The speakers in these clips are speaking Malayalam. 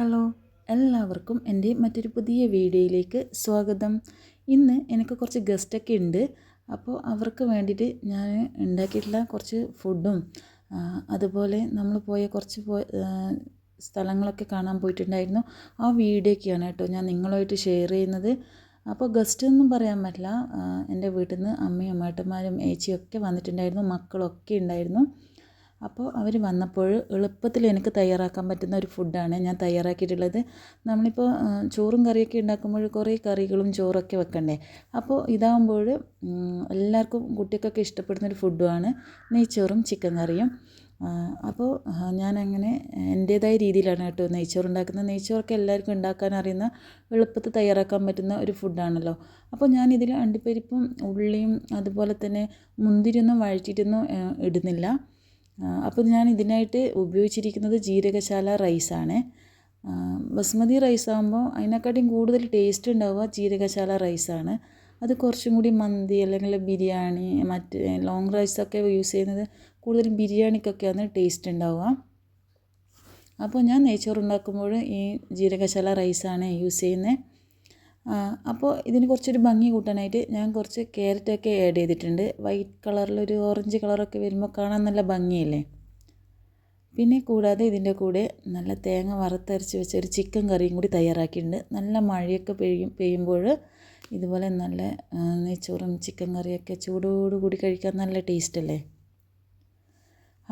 ഹലോ എല്ലാവർക്കും എന്റെ മറ്റൊരു പുതിയ വീഡിയോയിലേക്ക് സ്വാഗതം. ഇന്ന് എനിക്ക് കുറച്ച് ഗസ്റ്റൊക്കെ ഉണ്ട്. അപ്പോൾ അവർക്ക് വേണ്ടിയിട്ട് ഞാൻ ഉണ്ടാക്കിയിട്ടുള്ള കുറച്ച് ഫുഡും അതുപോലെ നമ്മൾ പോയ കുറച്ച് സ്ഥലങ്ങളൊക്കെ കാണാൻ പോയിട്ടുണ്ടായിരുന്നു. ആ വീഡിയോയൊക്കെയാണ് കേട്ടോ ഞാൻ നിങ്ങളുമായിട്ട് ഷെയർ ചെയ്യുന്നത്. അപ്പോൾ ഗസ്റ്റ് ഒന്നും പറയാൻ പറ്റില്ല. എന്റെ വീട്ടിൽ നിന്ന് അമ്മയും അമ്മേട്ടന്മാരും ഏച്ചിയൊക്കെ വന്നിട്ടുണ്ടായിരുന്നു. മക്കളൊക്കെ ഉണ്ടായിരുന്നു. അപ്പോൾ അവർ വന്നപ്പോൾ എളുപ്പത്തിൽ എനിക്ക് തയ്യാറാക്കാൻ പറ്റുന്ന ഒരു ഫുഡാണ് ഞാൻ തയ്യാറാക്കിയിട്ടുള്ളത്. നമ്മളിപ്പോൾ ചോറും കറിയൊക്കെ ഉണ്ടാക്കുമ്പോൾ കുറേ കറികളും ചോറൊക്കെ വെക്കണ്ടേ? അപ്പോൾ ഇതാകുമ്പോൾ എല്ലാവർക്കും കുട്ടികൾക്കൊക്കെ ഇഷ്ടപ്പെടുന്ന ഒരു ഫുഡുമാണ് നെയ്ച്ചോറും ചിക്കൻ കറിയും. അപ്പോൾ ഞാനങ്ങനെ എന്റേതായ രീതിയിലാണ് കേട്ടോ നെയ്ച്ചോറ് ഉണ്ടാക്കുന്നത്. നെയ്ച്ചോറൊക്കെ എല്ലാവർക്കും ഉണ്ടാക്കാൻ അറിയുന്ന എളുപ്പത്തിൽ തയ്യാറാക്കാൻ പറ്റുന്ന ഒരു ഫുഡാണല്ലോ അപ്പോൾ ഞാനിതിൽ അണ്ടിപ്പരിപ്പും ഉള്ളിയും അതുപോലെ തന്നെ മുന്തിരിയൊന്നും വഴറ്റിയിട്ടൊന്നും ഇടുന്നില്ല. അപ്പോൾ ഞാൻ ഇതിനായിട്ട് ഉപയോഗിച്ചിരിക്കുന്നത് ജീരകശാല റൈസാണ്. ബസ്മതി റൈസ് ആകുമ്പോൾ അതിനെക്കാട്ടിയും കൂടുതൽ ടേസ്റ്റ് ഉണ്ടാവുക ജീരകശാല റൈസാണ്. അത് കുറച്ചും കൂടി മന്തി അല്ലെങ്കിൽ ബിരിയാണി മറ്റ് ലോങ് റൈസൊക്കെ യൂസ് ചെയ്യുന്നത് കൂടുതലും ബിരിയാണിക്കൊക്കെയാണ് ടേസ്റ്റ് ഉണ്ടാവുക. അപ്പോൾ ഞാൻ നെയ്ച്ചോറ് ഉണ്ടാക്കുമ്പോൾ ഈ ജീരകശാല റൈസാണ് യൂസ് ചെയ്യുന്നത്. അപ്പോൾ ഇതിന് കുറച്ചൊരു ഭംഗി കൂട്ടാനായിട്ട് ഞാൻ കുറച്ച് ക്യാരറ്റൊക്കെ ആഡ് ചെയ്തിട്ടുണ്ട്. വൈറ്റ് കളറിലൊരു ഓറഞ്ച് കളറൊക്കെ വരുമ്പോൾ കാണാൻ നല്ല ഭംഗിയല്ലേ? പിന്നെ കൂടാതെ ഇതിന്റെ കൂടെ നല്ല തേങ്ങ വറുത്തരച്ച് വെച്ച ഒരു ചിക്കൻ കറിയും കൂടി തയ്യാറാക്കിയിട്ടുണ്ട്. നല്ല മഴയൊക്കെ പെയ്യും പെയ്യുമ്പോൾ ഇതുപോലെ നല്ല നെയ്ച്ചോറും ചിക്കൻ കറിയൊക്കെ ചൂടോടുകൂടി കഴിക്കാൻ നല്ല ടേസ്റ്റ് അല്ലേ?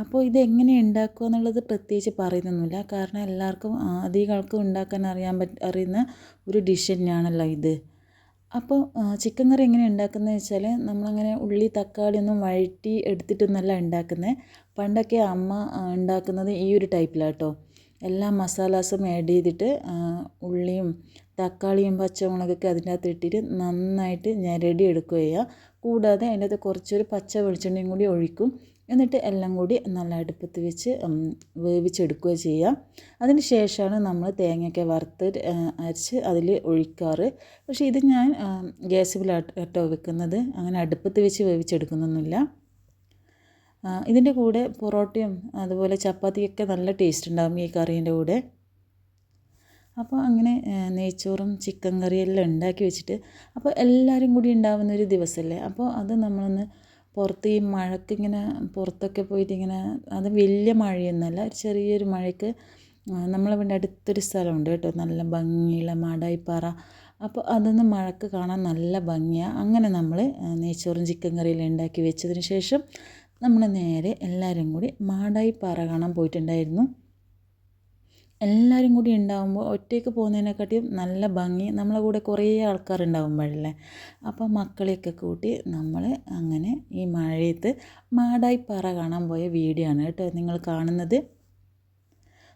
അപ്പോൾ ഇത് എങ്ങനെ ഉണ്ടാക്കുക എന്നുള്ളത് പ്രത്യേകിച്ച് പറയുന്നൊന്നുമില്ല. കാരണം എല്ലാവർക്കും അധികം ആൾക്കും ഉണ്ടാക്കാൻ അറിയാൻ പറ്റ അറിയുന്ന ഒരു ഡിഷ് തന്നെയാണല്ലോ ഇത്. അപ്പോൾ ചിക്കൻ കറി എങ്ങനെ ഉണ്ടാക്കുന്നത് വെച്ചാൽ നമ്മളങ്ങനെ ഉള്ളി തക്കാളി ഒന്നും വഴറ്റി എടുത്തിട്ടൊന്നല്ല ഉണ്ടാക്കുന്നത് പണ്ടൊക്കെ അമ്മ ഉണ്ടാക്കുന്നത് ഈ ഒരു ടൈപ്പിലാട്ടോ. എല്ലാ മസാലാസും ആഡ് ചെയ്തിട്ട് ഉള്ളിയും തക്കാളിയും പച്ചമുളകൊക്കെ അതിന്റെ അകത്ത് ഇട്ടിട്ട് നന്നായിട്ട് ഞെരടി എടുക്കുക ചെയ്യുക കൂടാതെ അതിന്റെ അകത്ത് കുറച്ചൊരു പച്ച വെളിച്ചെണ്ണയും കൂടി ഒഴിക്കും. എന്നിട്ട് എല്ലാം കൂടി നല്ല അടുപ്പത്ത് വെച്ച് വേവിച്ചെടുക്കുക ചെയ്യുക അതിന് ശേഷമാണ് നമ്മൾ തേങ്ങയൊക്കെ വറുത്ത് അരച്ച് അതിൽ ഒഴിക്കാറ്. പക്ഷേ ഇത് ഞാൻ ആ, ഗ്യാസിലാണ് വെക്കുന്നത്. അങ്ങനെ അടുപ്പത്ത് വെച്ച് വേവിച്ചെടുക്കുന്നൊന്നുമില്ല. ഇതിന്റെ കൂടെ പൊറോട്ടയും അതുപോലെ ചപ്പാത്തിയൊക്കെ നല്ല ടേസ്റ്റ് ഉണ്ടാകും ഈ കറീന്റെ കൂടെ. അപ്പോൾ അങ്ങനെ നെയ്ച്ചോറും ചിക്കൻ കറിയെല്ലാം ഉണ്ടാക്കി വെച്ചിട്ട് അപ്പോൾ എല്ലാവരും കൂടി ഉണ്ടാവുന്ന ഒരു ദിവസമല്ലേ അപ്പോൾ അത് നമ്മളൊന്ന് പുറത്ത് ഈ മഴക്ക് ഇങ്ങനെ പുറത്തൊക്കെ പോയിട്ട് ഇങ്ങനെ അത് വലിയ മഴയൊന്നുമല്ല ഒരു ചെറിയൊരു മഴയ്ക്ക് നമ്മളിവിടെ അടുത്തൊരു സ്ഥലമുണ്ട് കേട്ടോ നല്ല ഭംഗിയുള്ള മാടായിപ്പാറ. അപ്പോൾ അതൊന്ന് മഴക്ക് കാണാൻ നല്ല ഭംഗിയാണ് അങ്ങനെ നമ്മൾ നെയ്ച്ചോറും ചിക്കൻ കറിയെല്ലാം ഉണ്ടാക്കി വെച്ചതിന് ശേഷം നമ്മൾ നേരെ എല്ലാവരും കൂടി മാടായിപ്പാറ കാണാൻ പോയിട്ടുണ്ടായിരുന്നു. എല്ലാവരും കൂടി ഉണ്ടാകുമ്പോൾ ഒറ്റയ്ക്ക് പോകുന്നതിനെക്കാട്ടിയും നല്ല ഭംഗി. നമ്മളെ കൂടെ കുറേ ആൾക്കാരുണ്ടാകുമ്പോഴല്ലേ അപ്പോൾ മക്കളെയൊക്കെ കൂട്ടി നമ്മൾ അങ്ങനെ ഈ മഴയത്ത് മാടായിപ്പാറ കാണാൻ പോയ വീഡിയോ ആണ് കേട്ടോ നിങ്ങൾ കാണുന്നത്.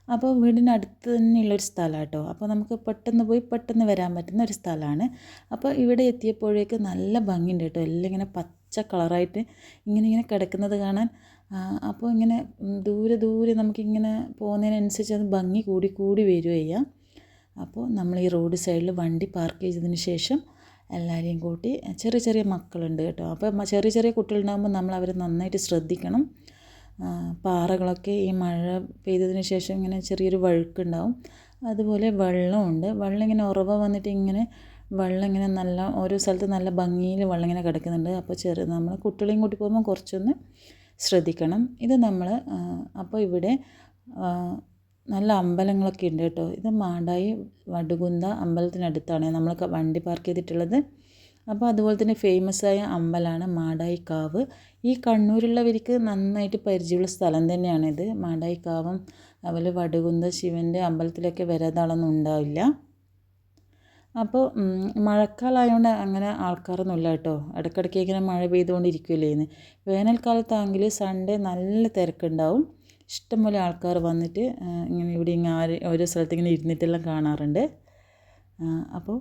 അപ്പോൾ വീടിനടുത്ത് തന്നെയുള്ളൊരു സ്ഥലമാണ് കേട്ടോ. അപ്പോൾ നമുക്ക് പെട്ടെന്ന് പോയി പെട്ടെന്ന് വരാൻ പറ്റുന്ന ഒരു സ്ഥലമാണ്. അപ്പോൾ ഇവിടെ എത്തിയപ്പോഴേക്ക് നല്ല ഭംഗിയുണ്ട് കേട്ടോ. എല്ലാം ഇങ്ങനെ പച്ച കളറായിട്ട് ഇങ്ങനെ ഇങ്ങനെ കിടക്കുന്നത് കാണാൻ. അപ്പോൾ ഇങ്ങനെ ദൂരെ ദൂരെ നമുക്കിങ്ങനെ പോകുന്നതിനനുസരിച്ച് അത് ഭംഗി കൂടി കൂടി വരിക ചെയ്യാം അപ്പോൾ നമ്മൾ ഈ റോഡ് സൈഡിൽ വണ്ടി പാർക്ക് ചെയ്തതിന് ശേഷം എല്ലാവരെയും കൂട്ടി ചെറിയ ചെറിയ മക്കളുണ്ട് കേട്ടോ. അപ്പോൾ ചെറിയ ചെറിയ കുട്ടികളുണ്ടാകുമ്പോൾ നമ്മൾ അവരെ നന്നായിട്ട് ശ്രദ്ധിക്കണം. പാറകളൊക്കെ ഈ മഴ പെയ്തതിന് ശേഷം ഇങ്ങനെ ചെറിയൊരു വഴുക്കുണ്ടാവും. അതുപോലെ വെള്ളമുണ്ട് വെള്ളം ഇങ്ങനെ ഉറവ വന്നിട്ട് ഇങ്ങനെ വെള്ളം ഇങ്ങനെ നല്ല ഓരോ സ്ഥലത്ത് നല്ല ഭംഗിയിൽ വെള്ളം ഇങ്ങനെ കിടക്കുന്നുണ്ട്. അപ്പോൾ ചെറിയ നമ്മൾ കുട്ടികളെയും കൂട്ടി പോകുമ്പോൾ കുറച്ചൊന്ന് ശ്രദ്ധിക്കണം. ഇത് നമ്മൾ അപ്പോൾ ഇവിടെ നല്ല അമ്പലങ്ങളൊക്കെ ഉണ്ട് കേട്ടോ. ഇത് മാടായി വടുകുന്ത അമ്പലത്തിനടുത്താണ്. നമ്മൾ വണ്ടി പാർക്ക് ചെയ്തിട്ടുള്ളത്. അപ്പോൾ അതുപോലെ തന്നെ ഫേമസ് ആയ അമ്പലമാണ് മാടായി കാവ്. ഈ കണ്ണൂരുള്ളവർക്ക് നന്നായിട്ട് പരിചയമുള്ള സ്ഥലം തന്നെയാണിത്. മാടായി കാവും അതുപോലെ വടുകുന്ത ശിവന്റെ അമ്പലത്തിലൊക്കെ വരാതാളൊന്നും ഉണ്ടാവില്ല. അപ്പോൾ മഴക്കാലമായതുകൊണ്ട് അങ്ങനെ ആൾക്കാരൊന്നും ഇല്ല കേട്ടോ ഇടയ്ക്കിടയ്ക്ക് ഇങ്ങനെ മഴ പെയ്തുകൊണ്ടിരിക്കുകയല്ലേ ഇന്ന്. വേനൽക്കാലത്താണെങ്കിൽ സൺഡേ നല്ല തിരക്കുണ്ടാവും. ഇഷ്ടംപോലെ ആൾക്കാർ വന്നിട്ട് ഇങ്ങനെ ഇവിടെ ഇങ്ങനെ ആര് ഓരോ സ്ഥലത്ത് ഇങ്ങനെ ഇരുന്നിട്ടെല്ലാം കാണാറുണ്ട്. അപ്പോൾ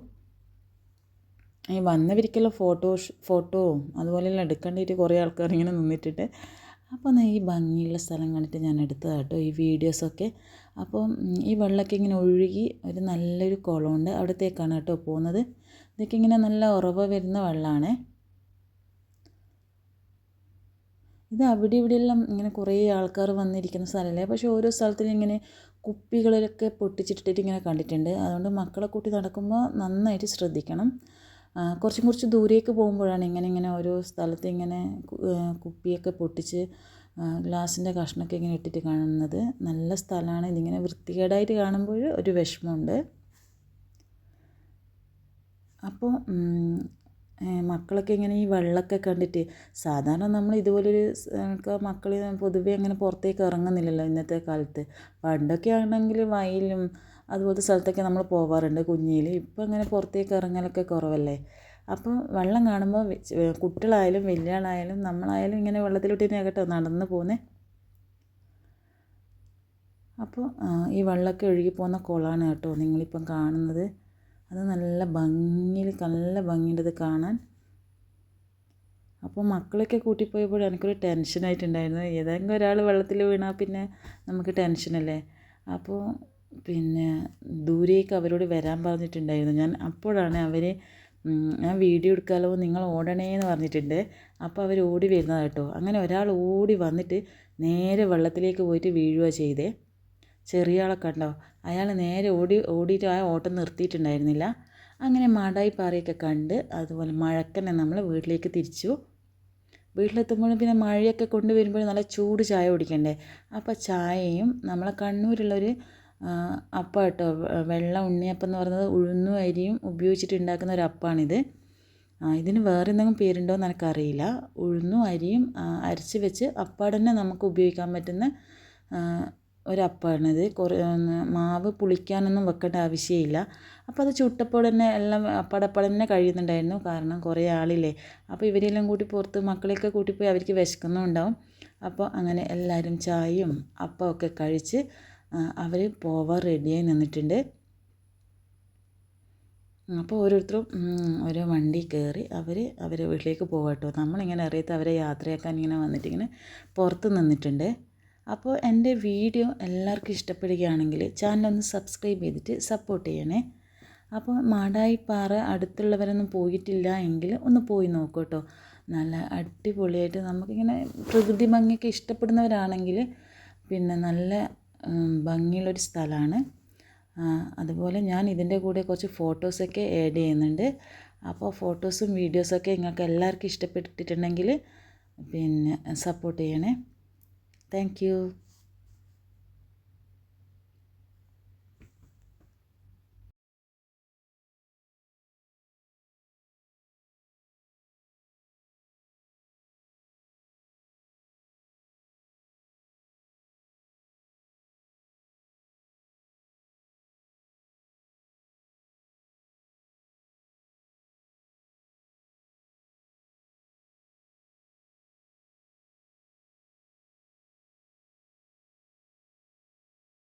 ഈ വന്നവരിക്കുള്ള ഫോട്ടോ ഫോട്ടോവും അതുപോലെയെല്ലാം എടുക്കേണ്ടിയിട്ട് കുറേ ആൾക്കാർ ഇങ്ങനെ നിന്നിട്ടുണ്ട് അപ്പോൾ ഈ ഭംഗിയുള്ള സ്ഥലം കണ്ടിട്ട് ഞാൻ എടുത്തതാട്ടോ ഈ വീഡിയോസൊക്കെ. അപ്പോൾ ഈ വെള്ളമൊക്കെ ഇങ്ങനെ ഒഴുകി ഒരു നല്ലൊരു കുളമുണ്ട്. അവിടത്തേക്കാണ് കേട്ടോ പോകുന്നത്. ഇതൊക്കെ ഇങ്ങനെ നല്ല ഉറവ വരുന്ന വെള്ളമാണ് ഇത് അവിടെ ഇവിടെയെല്ലാം ഇങ്ങനെ കുറേ ആൾക്കാർ വന്നിരിക്കുന്ന സ്ഥലമല്ലേ? പക്ഷേ ഓരോ സ്ഥലത്തിലും ഇങ്ങനെ കുപ്പികളിലൊക്കെ പൊട്ടിച്ചിട്ടിട്ട് ഇങ്ങനെ കണ്ടിട്ടുണ്ട്. അതുകൊണ്ട് മക്കളെ കൂട്ടി നടക്കുമ്പോൾ നന്നായിട്ട് ശ്രദ്ധിക്കണം. കുറച്ചും കുറച്ച് ദൂരേക്ക് പോകുമ്പോഴാണ് ഇങ്ങനെ ഇങ്ങനെ ഓരോ സ്ഥലത്ത് ഇങ്ങനെ കുപ്പിയൊക്കെ പൊട്ടിച്ച് ഗ്ലാസിന്റെ കഷ്ണമൊക്കെ ഇങ്ങനെ ഇട്ടിട്ട് കാണുന്നത്. നല്ല സ്ഥലമാണ്. ഇതിങ്ങനെ വൃത്തികേടായിട്ട് കാണുമ്പോൾ ഒരു വിഷമമുണ്ട്. അപ്പോൾ മക്കളൊക്കെ ഇങ്ങനെ ഈ വെള്ളമൊക്കെ കണ്ടിട്ട് സാധാരണ നമ്മൾ ഇതുപോലൊരു മക്കൾ പൊതുവേ അങ്ങനെ പുറത്തേക്ക് ഇറങ്ങുന്നില്ലല്ലോ ഇന്നത്തെ കാലത്ത്. പണ്ടൊക്കെ ആണെങ്കിൽ വയലും അതുപോലത്തെ സ്ഥലത്തൊക്കെ നമ്മൾ പോവാറുണ്ട് കുഞ്ഞിൽ. ഇപ്പം അങ്ങനെ പുറത്തേക്ക് ഇറങ്ങലൊക്കെ കുറവല്ലേ? അപ്പോൾ വെള്ളം കാണുമ്പോൾ കുട്ടികളായാലും വലിയ ആളായാലും നമ്മളായാലും ഇങ്ങനെ വെള്ളത്തിലോട്ട് തന്നെ കേട്ടോ നടന്ന് പോകുന്നത് അപ്പോൾ ഈ വെള്ളമൊക്കെ ഒഴുകി പോകുന്ന കുളമാണ് കേട്ടോ നിങ്ങളിപ്പം കാണുന്നത്. അത് നല്ല ഭംഗിയിൽ നല്ല ഭംഗിയുണ്ട് കാണാൻ. അപ്പോൾ മക്കളൊക്കെ കൂട്ടിപ്പോയപ്പോഴും എനിക്കൊരു ടെൻഷനായിട്ടുണ്ടായിരുന്നു ഏതെങ്കിലും ഒരാൾ വെള്ളത്തിൽ വീണാൽ പിന്നെ നമുക്ക് ടെൻഷനല്ലേ അപ്പോൾ പിന്നെ ദൂരേക്ക് അവരോട് വരാൻ പറഞ്ഞിട്ടുണ്ടായിരുന്നു. ഞാൻ അപ്പോഴാണ് അവർ ഞാൻ വീഡിയോ എടുക്കാമല്ലോ നിങ്ങൾ ഓടണേ എന്ന് പറഞ്ഞിട്ടുണ്ട്. അപ്പോൾ അവർ ഓടി വരുന്നതാണ് കേട്ടോ. അങ്ങനെ ഒരാൾ ഓടി വന്നിട്ട് നേരെ വെള്ളത്തിലേക്ക് പോയിട്ട് വീഴുക ചെയ്തേ. ചെറിയ ആളൊക്കെ ഉണ്ടോ അയാൾ നേരെ ഓടി ഓടിയിട്ട് ആ ഓട്ടം നിർത്തിയിട്ടുണ്ടായിരുന്നില്ല. അങ്ങനെ മാടായി പാറയൊക്കെ കണ്ട് അതുപോലെ മഴക്കനെ നമ്മൾ വീട്ടിലേക്ക് തിരിച്ചു. വീട്ടിലെത്തുമ്പോഴും പിന്നെ മഴയൊക്കെ കൊണ്ടുവരുമ്പോഴും നല്ല ചൂട് ചായ കുടിക്കണ്ടേ? അപ്പോൾ ചായയും നമ്മളെ കണ്ണൂരുള്ളൊരു അപ്പം കേട്ടോ. വെള്ള ഉണ്ണിയപ്പം എന്ന് പറയുന്നത് ഉഴുന്നും അരിയും ഉപയോഗിച്ചിട്ട് ഉണ്ടാക്കുന്ന ഒരു അപ്പമാണിത് ഇതിന് വേറെ എന്തെങ്കിലും പേരുണ്ടോ എന്ന് എനിക്കറിയില്ല. ഉഴുന്നും അരിയും അരച്ച് വെച്ച് അപ്പാടന്നെ നമുക്ക് ഉപയോഗിക്കാൻ പറ്റുന്ന ഒരപ്പമാണിത് കുറേ മാവ് പുളിക്കാനൊന്നും വെക്കേണ്ട ആവശ്യമില്ല. അപ്പോൾ അത് ചുട്ടപ്പോൾ തന്നെ എല്ലാം അപ്പടപ്പട തന്നെ കഴിയുന്നുണ്ടായിരുന്നു. കാരണം കുറേ ആളില്ലേ. അപ്പോൾ ഇവരെല്ലാം കൂട്ടി പുറത്ത് മക്കളെയൊക്കെ കൂട്ടിപ്പോയി അവർക്ക് വിശക്കുന്നുണ്ടാവും. അപ്പോൾ അങ്ങനെ എല്ലാവരും ചായയും അപ്പമൊക്കെ കഴിച്ച് അവർ പോവാൻ റെഡിയായി നിന്നിട്ടുണ്ട്. അപ്പോൾ ഓരോരുത്തരും ഓരോ വണ്ടി കയറി അവർ അവരെ വീട്ടിലേക്ക് പോകട്ടോ നമ്മളിങ്ങനെ അറിയത്ത് അവരെ യാത്രയാക്കാൻ ഇങ്ങനെ വന്നിട്ടിങ്ങനെ പുറത്ത് നിന്നിട്ടുണ്ട്. അപ്പോൾ എന്റെ വീഡിയോ എല്ലാവർക്കും ഇഷ്ടപ്പെടുകയാണെങ്കിൽ ചാനലൊന്ന് സബ്സ്ക്രൈബ് ചെയ്തിട്ട് സപ്പോർട്ട് ചെയ്യണേ. അപ്പോൾ മാടായിപ്പാറ അടുത്തുള്ളവരൊന്നും പോയിട്ടില്ല എങ്കിൽ ഒന്ന് പോയി നോക്കൂ നല്ല അടിപൊളിയായിട്ട് നമുക്കിങ്ങനെ പ്രകൃതി ഭംഗിയൊക്കെ ഇഷ്ടപ്പെടുന്നവരാണെങ്കിൽ പിന്നെ നല്ല ഭംഗിയുള്ളൊരു സ്ഥലമാണ്. അതുപോലെ ഞാൻ ഇതിന്റെ കൂടെ കുറച്ച് ഫോട്ടോസൊക്കെ ആഡ് ചെയ്യുന്നുണ്ട്. അപ്പോൾ ഫോട്ടോസും വീഡിയോസൊക്കെ നിങ്ങൾക്ക് എല്ലാവർക്കും ഇഷ്ടപ്പെട്ടിട്ടുണ്ടെങ്കിൽ പിന്നെ സപ്പോർട്ട് ചെയ്യണേ. താങ്ക്